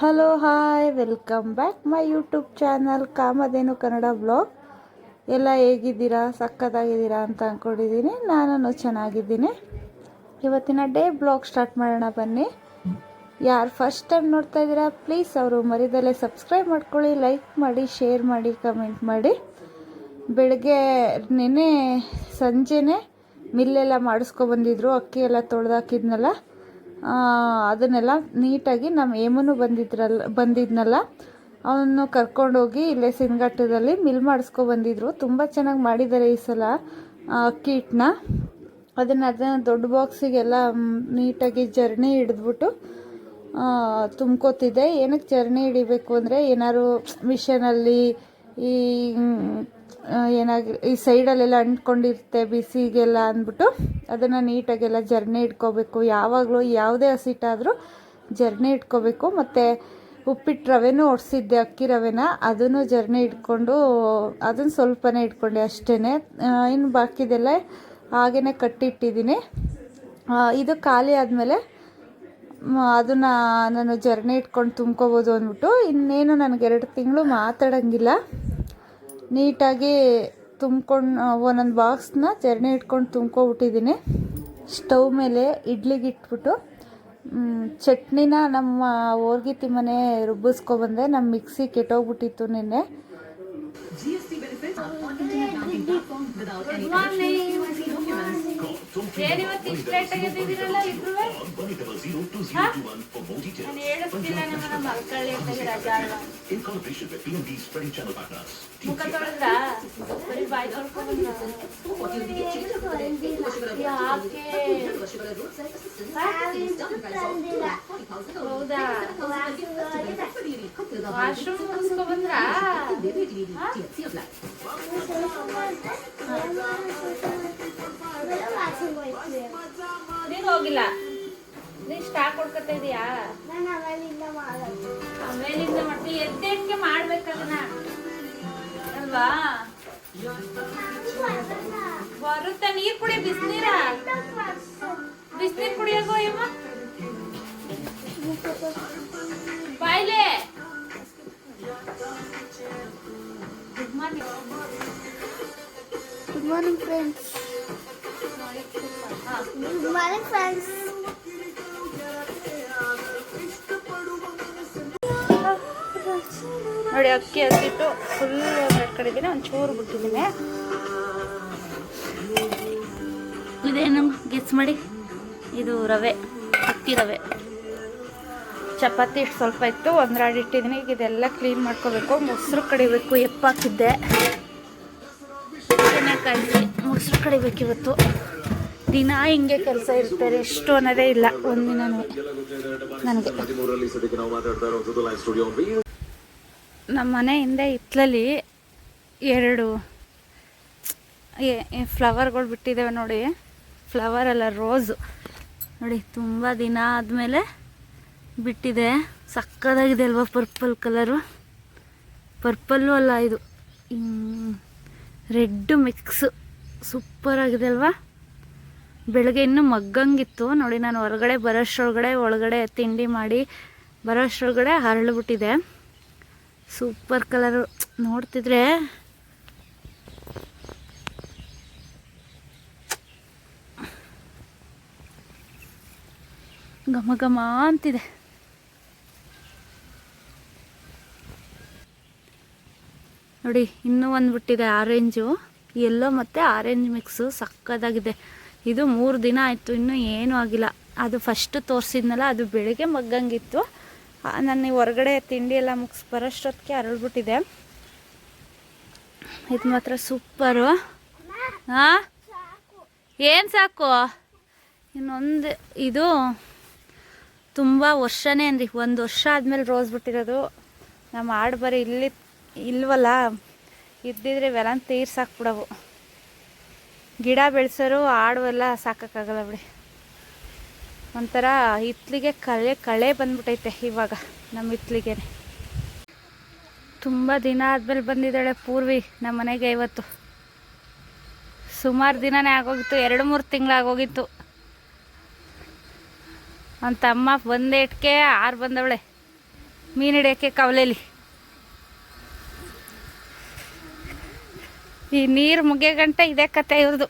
Hello hi welcome back my YouTube channel Kamadhenu Kannada blog ಎಲ್ಲ ಹೇಗಿದ್ದೀರಾ? ಸಕ್ಕತ್ತಾಗಿದ್ದೀರಾ ಅಂತ ಅಂದ್ಕೊಂಡಿದ್ದೀನಿ ನಾನು ಚೆನ್ನಾಗಿದ್ದೀನಿ. ಇವತ್ತಿನ ಡೇ ಬ್ಲಾಗ್ ಸ್ಟಾರ್ಟ್ ಮಾಡೋಣ ಬನ್ನಿ. ಯಾರು ಫಸ್ಟ್ ಟೈಮ್ ನೋಡ್ತಾ ಇದ್ದೀರಾ ಪ್ಲೀಸ್ ಅವರು ಮರಿದಲ್ಲೇ ಸಬ್ಸ್ಕ್ರೈಬ್ ಮಾಡ್ಕೊಳ್ಳಿ ಲೈಕ್ ಮಾಡಿ ಶೇರ್ ಮಾಡಿ ಕಮೆಂಟ್ ಮಾಡಿ. ಬೆಳಗ್ಗೆ ನೆನ್ನೆ ಸಂಜೆನೇ ಮಿಲ್ಲೆಲ್ಲ ಮಾಡಿಸ್ಕೊಬಂದಿದ್ರು ಅಕ್ಕಿ ಎಲ್ಲ ತೊಳೆದಾಕಿದ್ನಲ್ಲ ಅದನ್ನೆಲ್ಲ ನೀಟಾಗಿ ನಮ್ಮ ಏಮನು ಬಂದಿದ್ರಲ್ಲ, ಬಂದಿದ್ನಲ್ಲ ಅವನು ಕರ್ಕೊಂಡೋಗಿ ಇಲ್ಲೇ ಸಿನ್ಘಟ್ಟದಲ್ಲಿ ಮಿಲ್ ಮಾಡಿಸ್ಕೊಬಂದಿದ್ರು ತುಂಬ ಚೆನ್ನಾಗಿ ಮಾಡಿದ್ದಾರೆ ಈ ಸಲ ಅಕ್ಕಿ ಹಿಟ್ಟನ್ನ ಅದನ್ನು ಅದನ್ನು ದೊಡ್ಡ ಬಾಕ್ಸಿಗೆಲ್ಲ ನೀಟಾಗಿ ಜರ್ನಿ ಹಿಡಿದ್ಬಿಟ್ಟು ತುಂಬ್ಕೋತಿದ್ದೆ ಏನಕ್ಕೆ ಜರ್ನಿ ಹಿಡಿಬೇಕು ಅಂದರೆ ಏನಾದ್ರು ಮಿಷನಲ್ಲಿ ಈ ಏನಾಗಿ, ಈ ಸೈಡಲ್ಲೆಲ್ಲ ಅಂಟ್ಕೊಂಡಿರುತ್ತೆ ಬಿಸಿಗೆಲ್ಲ ಅಂದ್ಬಿಟ್ಟು ಅದನ್ನು ನೀಟಾಗೆಲ್ಲ ಜರ್ನಿ ಇಟ್ಕೋಬೇಕು. ಯಾವಾಗಲೂ ಯಾವುದೇ ಹಸಿಟ್ಟಾದರೂ ಜರ್ನಿ ಇಟ್ಕೋಬೇಕು. ಮತ್ತು ಉಪ್ಪಿಟ್ಟು ರವೆನೂ ಒಡಿಸಿದ್ದೆ, ಅಕ್ಕಿ ರವೆನ. ಅದನ್ನು ಜರ್ನಿ ಇಟ್ಕೊಂಡು ಅದನ್ನು ಸ್ವಲ್ಪನೇ ಇಟ್ಕೊಂಡೆ ಅಷ್ಟೇ ಇನ್ನು ಬಾಕಿದೆಲ್ಲ ಹಾಗೇ ಕಟ್ಟಿಟ್ಟಿದ್ದೀನಿ. ಇದು ಖಾಲಿ ಆದಮೇಲೆ ಅದನ್ನು ನಾನು ಜರ್ನಿ ಇಟ್ಕೊಂಡು ತುಂಬ್ಕೋಬೋದು ಅಂದ್ಬಿಟ್ಟು, ಇನ್ನೇನು ನನಗೆ ಎರಡು ತಿಂಗಳು ಮಾತಾಡೋಂಗಿಲ್ಲ. ನೀಟಾಗಿ ತುಂಬ್ಕೊಂಡು ಒಂದೊಂದು ಬಾಕ್ಸ್ನ ಜರ್ನಿ ಇಟ್ಕೊಂಡು ತುಂಬ್ಕೊಬಿಟ್ಟಿದ್ದೀನಿ. ಸ್ಟವ್ ಮೇಲೆ ಇಡ್ಲಿಗೆ ಇಟ್ಬಿಟ್ಟು ಚಟ್ನಿನ ನಮ್ಮ ಓರ್ಗಿತಿ ತಿಮ್ಮನೆ ರುಬ್ಬಿಸ್ಕೊಬಂದೆ ನಮ್ಮ ಮಿಕ್ಸಿ ಕೆಟ್ಟೋಗ್ಬಿಟ್ಟಿತ್ತು ನಿನ್ನೆ. ಏನಿವತ್ತು ಇಷ್ಟು ಲೇಟ್ ಆಗಿದ್ದೀರಲ್ಲ ಇಬ್ರು ನಾನು ಹೇಳಿಸ್ತಿಲ್ಲ ನಿಮ್ಮನ್ನ ಮಲ್ಕೊಳ್ಳಿ ಅಂತ ರಜಾ. ಮುಖ ತೊಳೆದ್ರಾ? ಬರೀ ಬಾಯಿ ತೊಳ್ಕೊಂಡ್. ಯಾಕೆ? ಹೌದಾ? ವಾಶ್ರೂಮ್ ಮುಗಿಸ್ಕೊ ಬಂದ್ರಾ? ನೀನ್ ಹೋಗಿಲ್ಲ. ನೀನ್ ಸ್ಟಾಕ್ ಕೊಡ್ಕೊತಾ ಇದೀಯಾ? ಆಮೇಲಿಂದ ಮತ್ತೆ ಎದ್ದೆಕ್ಕೆ ಮಾಡ್ಬೇಕಲ್ಲ ಅಲ್ವಾ? ಬರುತ್ತೆ. ನೀರ್ ಕುಡಿ ಬಿಸ್ನೀರ. ಬಿಸ್ನೀರ್ ಕುಡಿಯೋಗೋ ಇಮ್ಮ ಬಾಯ್ಲೆ. Good morning good morning friends. ನೋಡಿ ಅಕ್ಕಿ ಹಸಿಟ್ಟು ಫುಲ್ ಒಂದು ಚೂರು ಒಂಚೂರು ಬಿಟ್ಟಿದ್ದೀನಿ. ಇದೇನು ಗೆಸ್ ಮಾಡಿ. ಇದು ರವೆ ಅಕ್ಕಿ ರವೆ. ಚಪಾತಿ ಇಷ್ಟು ಸ್ವಲ್ಪ ಇತ್ತು ಒಂದ್ರಾಡಿ ಇಟ್ಟಿದ್ದೀನಿ. ಈಗ ಇದೆಲ್ಲ ಕ್ಲೀನ್ ಮಾಡ್ಕೋಬೇಕು. ಮೊಸರು ಕಡಿಬೇಕು ಎಪ್ಪಾಕಿದ್ದೆ. ಕಾಯಿಸಿ ಮೊಸರು ಕಡಿಬೇಕು ಇವತ್ತು. ದಿನ ಹಿಂಗೆ ಕೆಲಸ ಇರ್ತಾರೆ, ಎಷ್ಟು ಅನ್ನೋದೇ ಇಲ್ಲ. ಒಂದಿನೂ ನನಗೆ. ನಮ್ಮ ಮನೆ ಹಿಂದೆ ಹಿತ್ತಲಲ್ಲಿ ಎರಡು ಫ್ಲವರ್ಗಳು ಬಿಟ್ಟಿದ್ದೇವೆ ನೋಡಿ. ಫ್ಲವರ್ ಅಲ್ಲ, ರೋಸು. ನೋಡಿ, ತುಂಬ ದಿನ ಆದಮೇಲೆ ಬಿಟ್ಟಿದೆ. ಸಕ್ಕದಾಗಿದೆ ಅಲ್ವಾ ಪರ್ಪಲ್ ಕಲರು? ಪರ್ಪಲ್ಲು ಅಲ್ಲ ಇದು. Red mix. ಸೂಪರ್ ಆಗಿದೆ ಅಲ್ವಾ? ಬೆಳಗ್ಗೆ ಇನ್ನೂ ಮಗ್ಗಂಗಿತ್ತು. ನೋಡಿ ನಾನು ಹೊರಗಡೆ ಬರೋಷ್ರೊಳಗಡೆ ಒಳಗಡೆ ತಿಂಡಿ ಮಾಡಿ ಬರೋಷ್ರೊಳಗಡೆ ಹರಳುಬಿಟ್ಟಿದೆ. Super colour. ನೋಡ್ತಿದ್ರೆ ಘಮ ಘಮ ಅಂತಿದೆ. ನೋಡಿ, ಇನ್ನೂ ಒಂದು ಬಿಟ್ಟಿದೆ ಆರೆಂಜು. ಎಲ್ಲೋ ಮತ್ತು ಆರೆಂಜ್ ಮಿಕ್ಸು ಸಕ್ಕದಾಗಿದೆ ಇದು ಮೂರು ದಿನ ಆಯಿತು, ಇನ್ನೂ ಏನೂ ಆಗಿಲ್ಲ. ಅದು ಫಸ್ಟ್ ತೋರಿಸಿದ್ನಲ್ಲ, ಅದು ಬೆಳಿಗ್ಗೆ ಮಗ್ಗಂಗಿತ್ತು. ನಾನು ಹೊರಗಡೆ ತಿಂಡಿ ಎಲ್ಲ ಮುಗಿಸ್ ಬರೋಷ್ಟೊತ್ತಿಗೆ ಅರಳ್ಬಿಟ್ಟಿದೆ. ಇದು ಮಾತ್ರ ಸೂಪರು ಹಾಂ ಏನು ಸಾಕು? ಇನ್ನೊಂದು, ಇದು ತುಂಬ ವರ್ಷನೇ ಅಂದ್ರಿ. ಒಂದು ವರ್ಷ ಆದಮೇಲೆ ರೋಸ್ ಬಿಟ್ಟಿರೋದು. ನಮ್ಮ ಆಡು ಬರೀ ಇಲ್ಲಿ, ಇಲ್ವಲ್ಲ? ಇದ್ದಿದ್ರೆ ಇವೆಲ್ಲ ತೀರ್ಸಾಕ್ಬಿಡವು ಗಿಡ ಬೆಳೆಸೋರು ಆಡುವೆಲ್ಲ ಸಾಕೋಕ್ಕಾಗಲ್ಲ ಬಿಡಿ. ಒಂಥರ ಹಿತ್ಲಿಗೆ ಕಳೆ ಕಳೆ ಬಂದ್ಬಿಟ್ಟೈತೆ ಇವಾಗ ನಮ್ಮ ಹಿತ್ಲಿಗೆ ತುಂಬ ದಿನ ಆದಮೇಲೆ ಬಂದಿದ್ದಾಳೆ ಪೂರ್ವಿ ನಮ್ಮ ಮನೆಗೆ ಇವತ್ತು. ಸುಮಾರು ದಿನನೇ ಆಗೋಗಿತ್ತು, ಎರಡು ಮೂರು ತಿಂಗಳಾಗೋಗಿತ್ತು. ಅವನ ತಮ್ಮ ಬಂದೇಟ್ಕೆ, ಆರು ಬಂದವಳೆ. ಮೀನು ಹಿಡಿಯೋಕ್ಕೆ ಕವಲೆಯಲ್ಲಿ ಈ ನೀರು ಮುಗಿಯ ಗಂಟ ಇದೇ ಕತೆ ಇವ್ರದ್ದು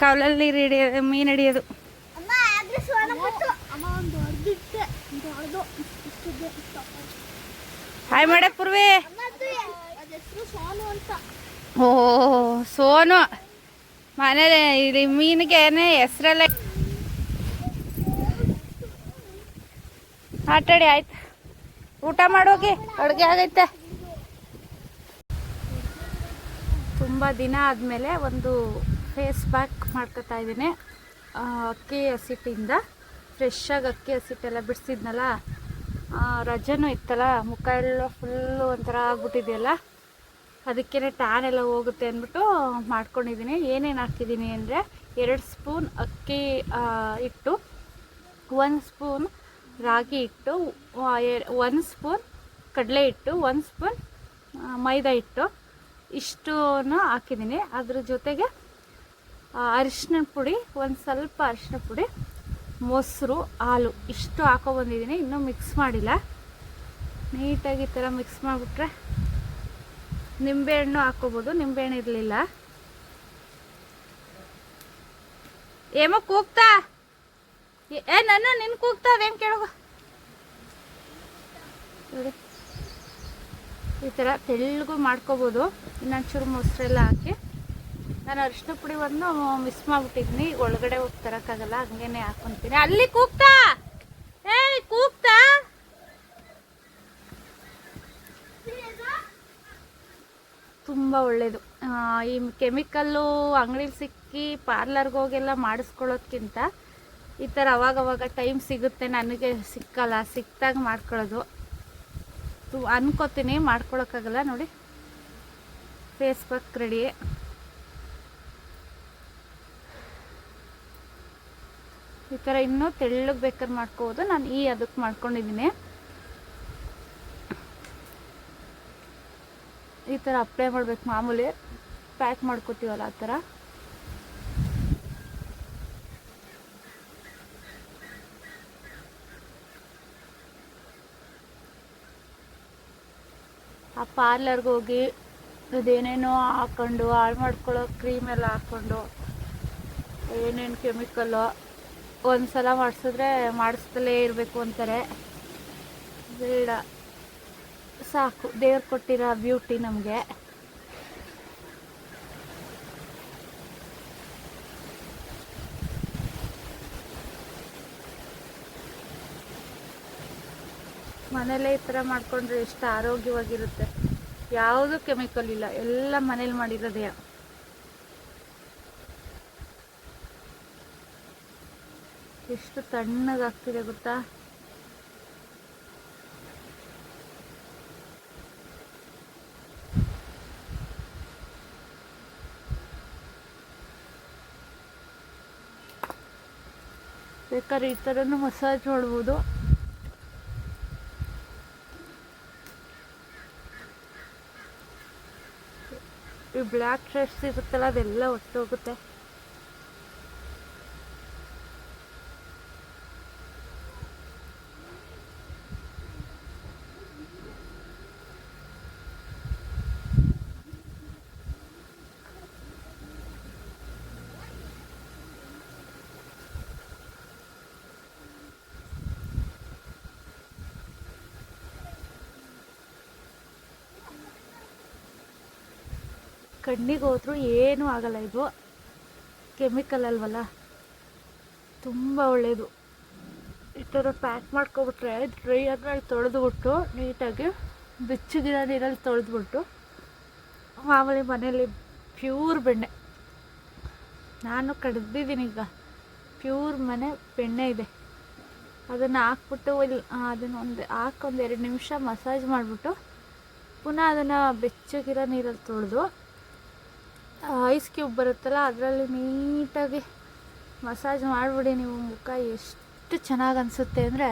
ಕಾವಲಲ್ಲಿ ನೀರು ಹಿಡಿಯೋದು. ಮೀನು ಹಿಡಿಯೋದು ಹಾಯ್ ಮಾಡಕ್ ಪೂರ್ವಿ. ಓ ಸೋನು. ಮನೇಲಿ ಇಲ್ಲಿ ಮೀನಿಗೆ ಹೆಸರೆಲ್ಲ. ಆಟಾಡಿ ಆಯ್ತು. ಊಟ ಮಾಡೋಗಿ ಅಡುಗೆ ಆಗೈತೆ. ತುಂಬ ದಿನ ಆದಮೇಲೆ ಒಂದು ಫೇಸ್ ಪ್ಯಾಕ್ ಮಾಡ್ಕೊತಾ ಇದ್ದೀನಿ. ಅಕ್ಕಿ ಹಸಿಟ್ಟಿಂದ ಫ್ರೆಶ್ಶಾಗಿ ಅಕ್ಕಿ ಹಸಿಟ್ಟೆಲ್ಲ ಬಿಡಿಸಿದ್ನಲ್ಲ ರಜನೂ ಇತ್ತಲ್ಲ ಮುಖ ಎಲ್ಲ ಫುಲ್ಲು ಒಂಥರ ಆಗ್ಬಿಟ್ಟಿದೆಯಲ್ಲ ಅದಕ್ಕೇ ಟ್ಯಾನ್ ಎಲ್ಲ ಹೋಗುತ್ತೆ ಅಂದ್ಬಿಟ್ಟು ಮಾಡ್ಕೊಂಡಿದ್ದೀನಿ. ಏನೇನು ಹಾಕಿದ್ದೀನಿ ಅಂದರೆ ಎರಡು ಸ್ಪೂನ್ ಅಕ್ಕಿ ಇಟ್ಟು ಒಂದು ಸ್ಪೂನ್ ರಾಗಿ ಇಟ್ಟು ಒಂದು ಸ್ಪೂನ್ ಕಡಲೆ ಇಟ್ಟು ಒಂದು ಸ್ಪೂನ್ ಮೈದಾ ಹಿಟ್ಟು ಇಷ್ಟನ್ನು ಹಾಕಿದ್ದೀನಿ. ಅದ್ರ ಜೊತೆಗೆ ಅರಿಶಿನ ಪುಡಿ, ಒಂದು ಸ್ವಲ್ಪ ಅರಿಶಿನ ಪುಡಿ, ಮೊಸರು, ಹಾಲು, ಇಷ್ಟು ಹಾಕೊಬಂದಿದ್ದೀನಿ ಇನ್ನೂ ಮಿಕ್ಸ್ ಮಾಡಿಲ್ಲ. ನೀಟಾಗಿ ಈ ಥರ ಮಿಕ್ಸ್ ಮಾಡಿಬಿಟ್ರೆ ನಿಂಬೆಹಣ್ಣು ಹಾಕೋಬೋದು. ನಿಂಬೆಹಣ್ಣು ಇರಲಿಲ್ಲ. ಏಮೋ ಕೂಗ್ತಾ? ಏ- ನಾನು ನಿನ್ ಕೂಗ್ತಾ? ಅದೇನು ಕೇಳುವ ಈ ಥರ ತೆಳ್ಳಗೂ ಮಾಡ್ಕೋಬೋದು. ಇನ್ನೊಂಚೂರು ಮೊಸರೆಲ್ಲ ಹಾಕಿ. ನಾನು ಅರಿಶಿನ ಪುಡಿ ಒಂದು ಮಿಸ್ ಮಾಡ್ಬಿಟ್ಟಿದ್ದೀನಿ. ಒಳಗಡೆ ಹೋಗಿ ತರೋಕ್ಕಾಗಲ್ಲ, ಹಂಗೇನೆ ಹಾಕೊಂತೀನಿ. ಅಲ್ಲಿ ಕೂಗ್ತಾ! ಏ ಕೂಗ್ತಾ! ತುಂಬ ಒಳ್ಳೆಯದು ಈ ಕೆಮಿಕಲ್ಲು ಅಂಗಡಿಲಿ ಸಿಕ್ಕಿ ಪಾರ್ಲರ್ಗೆ ಹೋಗೆಲ್ಲ ಮಾಡಿಸ್ಕೊಳ್ಳೋದ್ಕಿಂತ ಈ ಥರ ಅವಾಗವಾಗ ಟೈಮ್ ಸಿಗುತ್ತೆ. ನನಗೆ ಸಿಕ್ಕಲ್ಲ ಸಿಕ್ಕಿದಾಗ ಮಾಡ್ಕೊಳ್ಳೋದು. ಅನ್ಕೋತೀನಿ, ಮಾಡ್ಕೊಳಕ್ಕಾಗಲ್ಲ ನೋಡಿ. ಫೇಸ್ ಪ್ಯಾಕ್ ರೆಡಿ ಈ ಥರ ಇನ್ನೂ ತೆಳ್ಳಗೆ ಬೇಕಾದ್ರೆ ಮಾಡ್ಕೋಬೋದು. ನಾನು ಈ ಅದಕ್ಕೆ ಮಾಡ್ಕೊಂಡಿದ್ದೀನಿ ಈ ಥರ ಅಪ್ಲೈ ಮಾಡ್ಬೇಕು ಮಾಮೂಲಿ. ಪ್ಯಾಕ್ ಮಾಡ್ಕೋತೀವಲ್ಲ ಆ ಥರ ಆ ಪಾರ್ಲರ್ಗೆ ಹೋಗಿ ಅದೇನೇನೋ ಹಾಕ್ಕೊಂಡು ಹಾಳು ಮಾಡ್ಕೊಳ್ಳೋ ಕ್ರೀಮ್ ಎಲ್ಲ ಹಾಕ್ಕೊಂಡು ಏನೇನು ಕೆಮಿಕಲ್ಲು ಒಂದು ಸಲ ಮಾಡಿಸಿದ್ರೆ ಮಾಡಿಸ್ತಲೇ ಇರಬೇಕು ಅಂತಾರೆ. ಬೇಡ. ಸಾಕು. ದೇವ್ರು ಕೊಟ್ಟಿರೋ ಬ್ಯೂಟಿ ನಮಗೆ. ಮನೇಲೇ ಈ ಥರ ಮಾಡ್ಕೊಂಡ್ರೆ ಎಷ್ಟು ಆರೋಗ್ಯವಾಗಿರುತ್ತೆ. ಯಾವುದು ಕೆಮಿಕಲ್ ಇಲ್ಲ, ಎಲ್ಲ ಮನೇಲಿ ಮಾಡಿರೋದೇ. ಎಷ್ಟು ತಣ್ಣಗಾಗ್ತಿದೆ ಗೊತ್ತಾ? ಬೇಕಾದ್ರೆ ಈ ಥರನೂ ಮಸಾಜ್ ಮಾಡ್ಬೋದು. ಈ ಬ್ಲ್ಯಾಕ್ ಸ್ಟ್ರೆಸ್ ಇರುತ್ತಲ್ಲ ಅದೆಲ್ಲ ಒಟ್ಟೋಗುತ್ತೆ. ಕಣ್ಣಿಗೆ ಹೋದ್ರೂ ಏನೂ ಆಗಲ್ಲ ಇದು. ಕೆಮಿಕಲ್ ಅಲ್ವಲ್ಲ? ತುಂಬ ಒಳ್ಳೆಯದು ಈ ಥರ ಪ್ಯಾಕ್ ಮಾಡ್ಕೊಬಿಟ್ರೆ ಡ್ರೈ ಅದ್ರಲ್ಲಿ ತೊಳೆದ್ಬಿಟ್ಟು ನೀಟಾಗಿ ಬೆಚ್ಚಗಿರೋ ನೀರಲ್ಲಿ ತೊಳೆದ್ಬಿಟ್ಟು ಮಾಮೂಲಿ ಮನೇಲಿ ಪ್ಯೂರ್ ಬೆಣ್ಣೆ. ನಾನು ಕಡ್ದಿದ್ದೀನಿ ಈಗ. ಪ್ಯೂರ್ ಮನೆ ಬೆಣ್ಣೆ ಇದೆ. ಅದನ್ನು ಹಾಕ್ಬಿಟ್ಟು ಇಲ್ಲಿ ಅದನ್ನು ಒಂದು ಹಾಕೊಂದು ಎರಡು ನಿಮಿಷ ಮಸಾಜ್ ಮಾಡಿಬಿಟ್ಟು ಪುನಃ ಅದನ್ನು ಬೆಚ್ಚಗಿರೋ ನೀರಲ್ಲಿ ತೊಳೆದು ಐಸ್ ಕ್ಯೂಬ್ ಬರುತ್ತಲ್ಲ ಅದರಲ್ಲಿ ನೀಟಾಗಿ ಮಸಾಜ್ ಮಾಡಿಬಿಡಿ ನೀವು ಮುಖ. ಎಷ್ಟು ಚೆನ್ನಾಗಿ ಅನಿಸುತ್ತೆ ಅಂದರೆ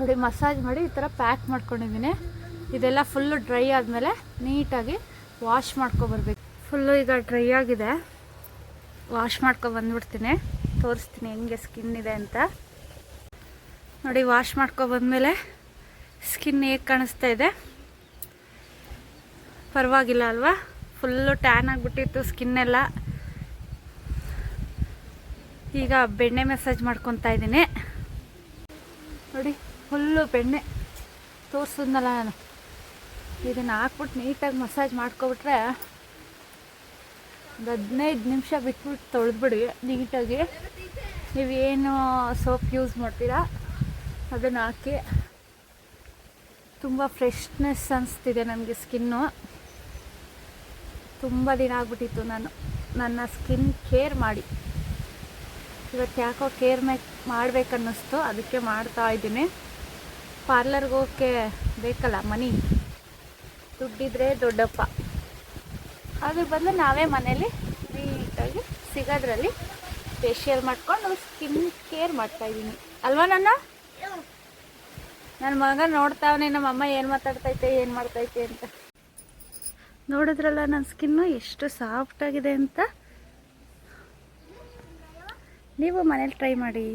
ನೋಡಿ ಮಸಾಜ್ ಮಾಡಿ ಈ ಥರ ಪ್ಯಾಕ್ ಮಾಡ್ಕೊಂಡಿದ್ದೀನಿ. ಇದೆಲ್ಲ ಫುಲ್ಲು ಡ್ರೈ ಆದಮೇಲೆ ನೀಟಾಗಿ ವಾಶ್ ಮಾಡ್ಕೊಬರ್ಬೇಕು. ಫುಲ್ಲು ಈಗ ಡ್ರೈ ಆಗಿದೆ. ವಾಶ್ ಬಂದ್ಬಿಡ್ತೀನಿ ತೋರಿಸ್ತೀನಿ ಹೆಂಗೆ ಸ್ಕಿನ್ ಇದೆ ಅಂತ. ನೋಡಿ ವಾಶ್ ಬಂದಮೇಲೆ ಸ್ಕಿನ್ ಹೇಗೆ ಕಾಣಿಸ್ತಾ ಇದೆ. ಪರವಾಗಿಲ್ಲ ಅಲ್ವಾ? ಫುಲ್ಲು ಟ್ಯಾನ್ ಆಗಿಬಿಟ್ಟಿತ್ತು ಸ್ಕಿನ್ನೆಲ್ಲ ಈಗ ಬೆಣ್ಣೆ ಮಸಾಜ್ ಮಾಡ್ಕೊತಾ ಇದ್ದೀನಿ. ನೋಡಿ ಫುಲ್ಲು ಬೆಣ್ಣೆ ತೋರಿಸಿದ್ನಲ್ಲ ನಾನು. ಇದನ್ನು ಹಾಕ್ಬಿಟ್ಟು ನೀಟಾಗಿ ಮಸಾಜ್ ಮಾಡ್ಕೊಬಿಟ್ರೆ ಒಂದು ಹದಿನೈದು ನಿಮಿಷ ಬಿಟ್ಬಿಟ್ಟು ತೊಳೆದ್ಬಿಡಿ ನೀಟಾಗಿ. ಏನು ಸೋಪ್ ಯೂಸ್ ಮಾಡ್ತೀರಾ ಅದನ್ನು ಹಾಕಿ. ತುಂಬ ಫ್ರೆಶ್ನೆಸ್ ಅನಿಸ್ತಿದೆ ನನಗೆ ಸ್ಕಿನ್ನು. ತುಂಬ ದಿನ ಆಗ್ಬಿಟ್ಟಿತ್ತು ನಾನು ನನ್ನ ಸ್ಕಿನ್ ಕೇರ್ ಮಾಡಿ. ಇವತ್ತು ಯಾಕೋ ಕೇರ್ ಮೇಕ್ ಮಾಡಬೇಕನ್ನಿಸ್ತು, ಅದಕ್ಕೆ ಮಾಡ್ತಾ ಇದ್ದೀನಿ. ಪಾರ್ಲರ್ಗೆ ಹೋಗೋಕ್ಕೆ ಬೇಕಲ್ಲ ಮನಿ? ದುಡ್ಡಿದ್ರೆ ದೊಡ್ಡಪ್ಪ. ಅದ್ರ ಬದಲು ನಾವೇ ಮನೇಲಿ ನೀಟಾಗಿ ಸಿಗೋದ್ರಲ್ಲಿ ಫೇಶಿಯಲ್ ಮಾಡ್ಕೊಂಡು ಸ್ಕಿನ್ ಕೇರ್ ಮಾಡ್ತಾಯಿದ್ದೀನಿ ಅಲ್ವಾ ನನ್ನ? ನನ್ನ ಮಗ ನೋಡ್ತಾವನೆ, ನಮ್ಮ ಅಮ್ಮ ಏನು ಮಾತಾಡ್ತೈತೆ, ಏನು ಮಾಡ್ತೈತೆ ಅಂತ. ನೋಡಿದ್ರಲ್ಲ ನನ್ನ ಸ್ಕಿನ್ನು ಎಷ್ಟು ಸಾಫ್ಟಾಗಿದೆ ಅಂತ? ನೀವು ಮನೇಲಿ ಟ್ರೈ ಮಾಡಿ.